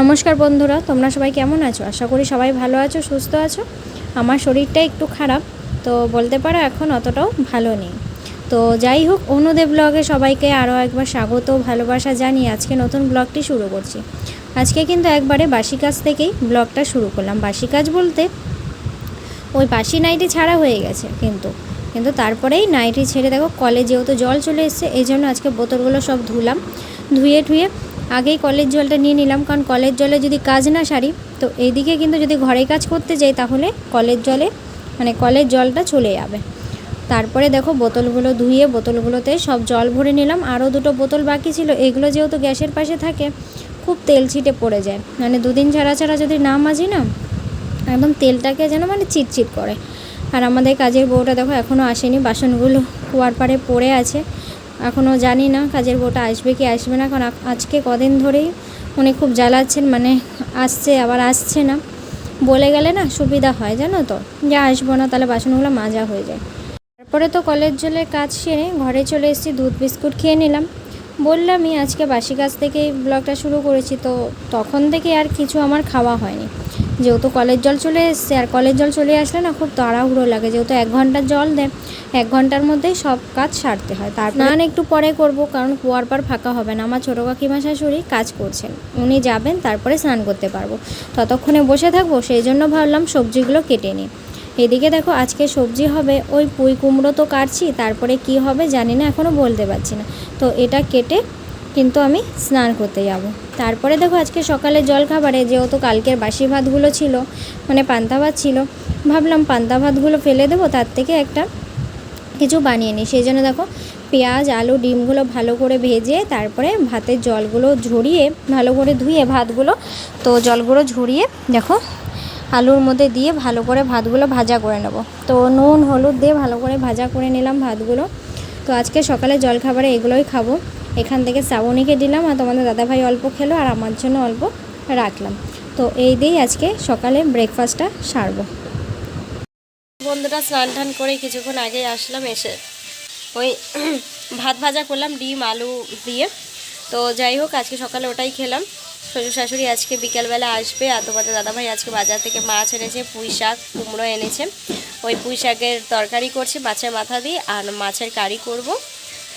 নমস্কার বন্ধুরা, তোমরা সবাই কেমন আছো? আশা করি সবাই ভালো আছো, সুস্থ আছো। আমার শরীরটা একটু খারাপ, তো বলতে পারো এখন অতটাও ভালো নেই। তো যাই হোক অনুদেব ব্লগে সবাইকে আরও একবার স্বাগত ভালোবাসা জানিয়ে আজকে নতুন ব্লগটি শুরু করছি। আজকে কিন্তু একবারে বাসি কাজ থেকেই ব্লগটা শুরু করলাম। বাসি কাজ বলতে ওই বাসি নাইটি ছাড়া হয়ে গেছে কিন্তু। কিন্তু তারপরেই নাইটি ছেড়ে দেখো, কলে যেহেতু জল চলে এসছে, এই জন্য আজকে বোতলগুলো সব ধুলাম। ধুয়ে ঠুয়ে আগেই কলের জলটা নিয়ে নিলাম, কারণ কলের জলে যদি কাজ না সারি, তো এইদিকে কিন্তু যদি ঘরে কাজ করতে যাই, তাহলে কলের জলে মানে কলের জলটা চলে যাবে। তারপরে দেখো বোতলগুলো ধুয়ে বোতলগুলোতে সব জল ভরে নিলাম। আরও দুটো বোতল বাকি ছিল, এগুলো যেহেতু গ্যাসের পাশে থাকে, খুব তেল ছিটে পড়ে যায়। মানে দুদিন ছাড়া ছাড়া যদি না মাজি না, একদম তেলটাকে যেন মানে চিটচিট করে। আর আমাদের কাজের বউটা দেখো এখনও আসেনি, বাসনগুলো কুয়ার পাড়ে পড়ে আছে। এখনও জানি না, কাজের বউটা আসবে কি আসবে না, কারণ আজকে কদিন ধরেই উনি খুব জ্বালাচ্ছেন মানে আসছে, আবার আসছে না। বলে গেলে না সুবিধা হয়, জানো তো? যে আসব না, তাহলে বাসনগুলো মাজা হয়ে যায়। তারপরে তো কলের জলের কাজ সেরে ঘরে চলে এসেছি, দুধ বিস্কুট খেয়ে নিলাম। বললামই, আজকে বাসি কাজ থেকেই ব্লগটা শুরু করেছি, তো তখন থেকে আর কিছু আমার খাওয়া হয়নি। যেহেতু কলের জল চলে এসছে আর কলের জল চলে আসলে না খুব তাড়াহুড়ো লাগে। যেহেতু এক ঘণ্টার জল দেয় এক ঘণ্টার মধ্যেই সব কাজ সারতে হয়। তার স্নান একটু পরে করব কারণ কুয়ার পার ফাঁকা হবে না। আমার ছোটো কাকিমা শাশুড়ি কাজ করছেন উনি যাবেন তারপরে স্নান করতে পারব। ততক্ষণে বসে থাকব সেই জন্য ভাবলাম সবজিগুলো কেটে নিই। এদিকে দেখো আজকে সবজি হবে ওই পুঁই কুমড়ো তো কাটছি তারপরে কি হবে জানি না এখনও বলতে পারছি না। তো এটা কেটে কিন্তু আমি স্নান করতে যাব। তারপরে দেখো আজকে সকালে জল খাবারে যেহেতু কালকের বাসি ভাতগুলো ছিল মানে পান্তা ভাত ছিল, ভাবলাম পান্তা ভাতগুলো ফেলে দেবো, তার থেকে একটা কিছু বানিয়ে নিই। সেই জন্য দেখো পেঁয়াজ, আলু, ডিমগুলো ভালো করে ভেজে, তারপরে ভাতের জলগুলো ঝরিয়ে, ভালো করে ধুয়ে ভাতগুলো, তো জলগুলো ঝরিয়ে দেখো আলুর মধ্যে দিয়ে ভালো করে ভাতগুলো ভাজা করে নেব। তো নুন, হলুদ দিয়ে ভালো করে ভাজা করে নিলাম ভাতগুলো। তো আজকে সকালে জলখাবারে এগুলোই খাব। এখান থেকে শ্রাবণীকে দিলাম আর তোমাদের দাদাভাই অল্প খেলো আর আমার জন্য অল্প রাখলাম। তো এই দিয়েই আজকে সকালে ব্রেকফাস্টটা সারবো। বন্ধুরা, স্নান টান করে কিছুক্ষণ আগে আসলাম, এসে ওই ভাত ভাজা করলাম, ডিম, আলু দিয়ে। তো যাই হোক, আজকে সকালে ওটাই খেলাম। শ্বশুর শাশুড়ি আজকে বিকেলবেলা আসবে আর তোমাদের দাদাভাই আজকে বাজার থেকে মাছ এনেছে, পুঁই শাক, কুমড়ো এনেছে। ওই পুঁই শাকের তরকারি করছি, মাছের মাথা দিয়ে আর মাছের কারি করব।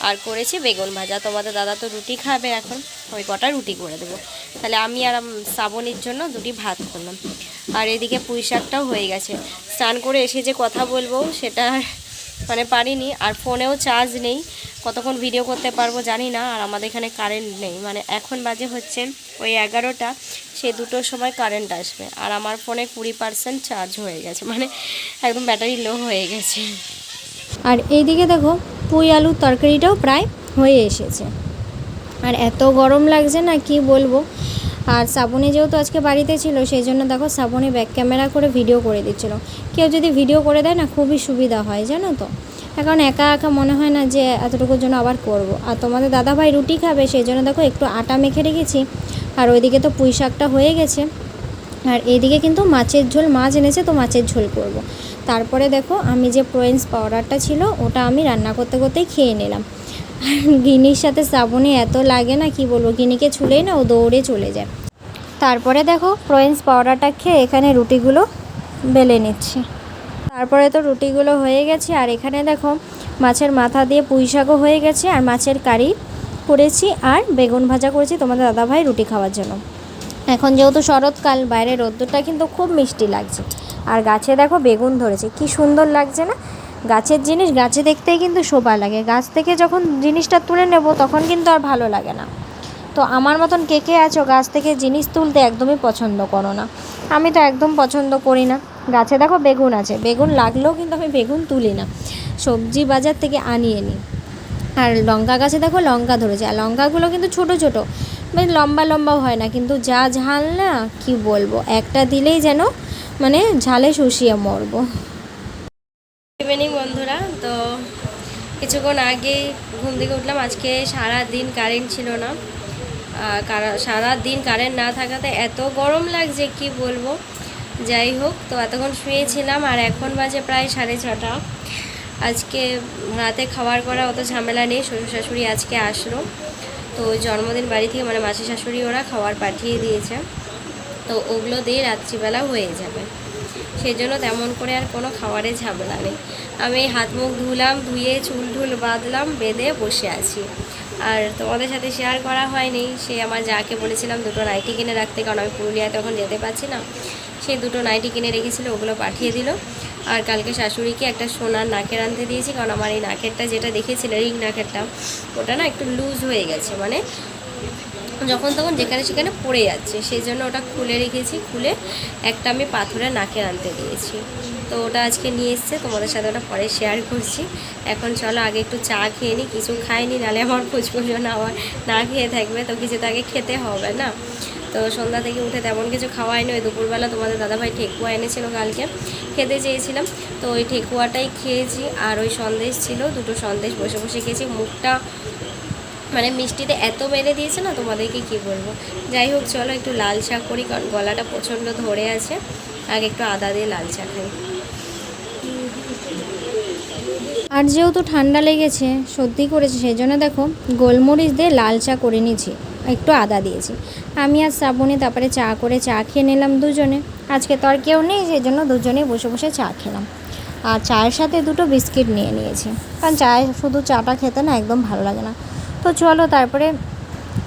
আর করেছি বেগুন ভাজা। তোমাদের দাদা তো রুটি খাবে এখন ওই কটা রুটি করে দেবো। তাহলে আমি আর শ্রাবণীর জন্য দুটি ভাত করলাম। আর এদিকে পুঁই শাকটাও হয়ে গেছে। স্নান করে এসে যে কথা বলব সেটা মানে পারিনি। আর ফোনেও চার্জ নেই। কতক্ষণ ভিডিও করতে পারব জানি না। আর আমাদের এখানে কারেন্ট নেই। মানে এখন বাজে হচ্ছে ওই এগারোটা। সে দুটোর সময় কারেন্ট আসবে। আর আমার ফোনে কুড়ি পার্সেন্ট চার্জ হয়ে গেছে। মানে একদম ব্যাটারি লো হয়ে গেছে। আর এইদিকে দেখো পুঁই আলুর তরকারিটাও প্রায় হয়ে এসেছে। আর এত গরম লাগছে না, কি বলব? আর শ্রাবণী যেহেতু আজকে বাড়িতে ছিল, সেই জন্য দেখো শ্রাবণী ব্যাক ক্যামেরা করে ভিডিও করে দিচ্ছিল। কেউ যদি ভিডিও করে দেয় না, খুবই সুবিধা হয়, জানো তো? এখন একা একা মনে হয় না যে এতটুকুর জন্য আবার করব। আর তোমাদের দাদাভাই রুটি খাবে, সেই জন্য দেখো একটু আটা মেখে রেখেছি। আর ওইদিকে তো পুঁই শাকটা হয়ে গেছে। আর এইদিকে কিন্তু মাছের ঝোল, মাছ এনেছে তো মাছের ঝোল করব। তারপরে দেখো আমি যে প্রয়েন্স পাউডারটা ছিল, ওটা আমি রান্না করতে করতেই খেয়ে নিলাম। আর গিনির সাথে শ্রাবণী এত লাগে না, কি বলব, গিনিকে ছুলেই না ও দৌড়ে চলে যায়। তারপরে দেখো প্রয়েন্স পাউডারটা খেয়ে এখানে রুটিগুলো বেলে নিচ্ছি। তারপরে তো রুটিগুলো হয়ে গেছে, আর এখানে দেখো মাছের মাথা দিয়ে পুঁই শাকও হয়ে গেছে, আর মাছের কারি করেছি, আর বেগুন ভাজা করেছি তোমাদের দাদাভাই রুটি খাওয়ার জন্য। এখন যেহেতু শরৎকাল বাইরে রোদ্দুরটা কিন্তু খুব মিষ্টি লাগছে। আর গাছে দেখো বেগুন ধরেছে, কি সুন্দর লাগছে না? গাছের জিনিস, গাছে দেখতেই কিন্তু শোভা লাগে। গাছ থেকে যখন জিনিসটা তুলে নেব, তখন কিন্তু আর ভালো লাগে না। তো আমার মতন কে কে আছো, গাছ থেকে জিনিস তুলতে একদমই পছন্দ করো না। আমি তো একদম পছন্দ করি না। গাছে দেখো বেগুন আছে। বেগুন লাগলেও কিন্তু আমি বেগুন তুলি না। সবজি বাজার থেকে আনিয়ে নিই। আর লঙ্কা গাছে দেখো লঙ্কা ধরেছে। আর লঙ্কাগুলো কিন্তু ছোট ছোট। বেশ লম্বা লম্বাও হয় না, কিন্তু যা ঝাল না, কি বলব? একটা দিলেই যেন মানে ঝালে শুষিয়ে মরবো। ইভিনিং বন্ধুরা। তো কিছুক্ষণ আগে ঘুম থেকে উঠলাম। আজকে সারা দিন কারেন্ট ছিল না। সারা দিন কারেন্ট না থাকাতে এত গরম লাগছে, কি বলব? যাই হোক, তো এতক্ষণ শুয়েছিলাম আর এখন বাজে প্রায় সাড়ে ছটা। আজকে রাতে খাবার করা অত ঝামেলা নেই, শ্বশুর শাশুড়ি আজকে আসলো। তো জন্মদিন বাড়ি থেকে মানে মাসি শাশুড়ি ওরা খাবার পাঠিয়ে দিয়েছে। তো ওগুলো দিয়ে রাত্রিবেলা হয়ে যাবে। সেই জন্য তেমন করে আর কোনো খাবারের ঝামেলা নেই। আমি হাত মুখ ধুলাম, ধুয়ে চুল ঢুল বাঁধলাম, বেঁধে বসে আছি। আর তোমাদের সাথে শেয়ার করা হয়নি। সে আমার যাকে বলেছিলাম দুটো নাইটি কিনে রাখতে, কারণ আমি পুরুলিয়ায় তখন যেতে পারছি না। সেই দুটো নাইটি কিনে রেখেছিল, ওগুলো পাঠিয়ে দিল। আর কালকে শাশুড়িকে একটা সোনার নাকের আনতে দিয়েছি, কারণ আমার এই নাকেরটা যেটা দেখেছিল, রিং নাকেরটা, ওটা না একটু লুজ হয়ে গেছে। মানে যখন তখন যেখানে সেখানে পড়ে যাচ্ছে, সেই জন্য ওটা খুলে রেখেছি, খুলে একটা আমি পাথরের নাকের আনতে দিয়েছি। তো ওটা আজকে নিয়ে এসছে, তোমাদের সাথে ওটা পরে শেয়ার করছি। এখন চলো আগে একটু চা খেয়ে নিই কিছু খাইনি নাহলে আমার ফুচকুচো না আমার না খেয়ে থাকবে, তো কিছু তো আগে খেতে হবে না। তো সন্ধ্যা থেকে উঠে তেমন কিছু খাওয়াইনি ওই দুপুরবেলা তোমাদের দাদাভাই ঠেকুয়া এনেছিল কালকে, খেতে চেয়েছিলাম। তো ওই ঠেকুয়াটাই খেয়েছি আর ওই সন্দেশ ছিল, দুটো সন্দেশ বসে বসে খেয়েছি। মুখটা মানে মিষ্টিতে এত মেরে দিয়েছে না, তোমাদেরকে কি বলব? যাই হোক, চলো একটু লাল চা করি, কারণ গলাটা প্রচণ্ড ধরে আছে। আগে একটু আদা দিয়ে লাল চা খাই। আর যেহেতু ঠান্ডা লেগেছে, সর্দি করেছে সেই জন্য দেখো গোলমরিচ দিয়ে লাল চা করে নিয়েছি। একটু আদা দিয়েছি। আমি আর শ্রাবণী তারপরে চা করে চা খেয়ে নিলাম দুজনে। আজকে তো আর কেউ নেই সেই জন্য দুজনেই বসে বসে চা খেলাম। আর চায়ের সাথে দুটো বিস্কিট নিয়ে নিয়েছি। কারণ চায় শুধু চাটা খেতে না একদম ভালো লাগে না। তো চলো তারপরে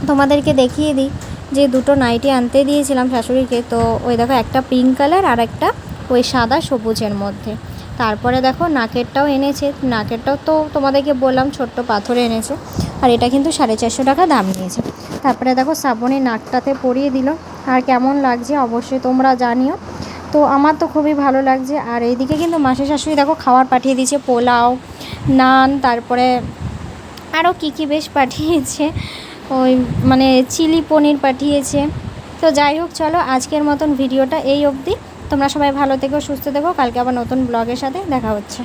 তোমাদেরকে দেখিয়ে দিই যে দুটো নাইটি আনতে দিয়েছিলাম শাশুড়িকে। তো ওই দেখো একটা পিঙ্ক কালার আর একটা ওই সাদা সবুজের মধ্যে। তারপরে দেখো নাকেরটাও এনেছে। নাকেরটাও তো তোমাদেরকে বললাম, ছোট্ট পাথরে এনেছে। আর এটা কিন্তু সাড়ে চারশো টাকা দাম নিয়েছে। তারপরে দেখো শ্রাবণী নাকটাতে পরিয়ে দিল। আর কেমন লাগছে অবশ্যই তোমরা জানিও। তো আমার তো খুবই ভালো লাগছে। আর এইদিকে কিন্তু মাসি শাশুড়ি দেখো খাবার পাঠিয়ে দিয়েছে, পোলাও, নান, তারপরে আরও কী কী বেশ পাঠিয়েছে। ওই মানে চিলি পনির পাঠিয়েছে। তো যাই হোক, চলো আজকের মতন ভিডিওটা এই অবধি। তোমরা সবাই ভালো থেকো, সুস্থ থেকো। কালকে আবার নতুন ব্লগের সাথে দেখা হচ্ছে।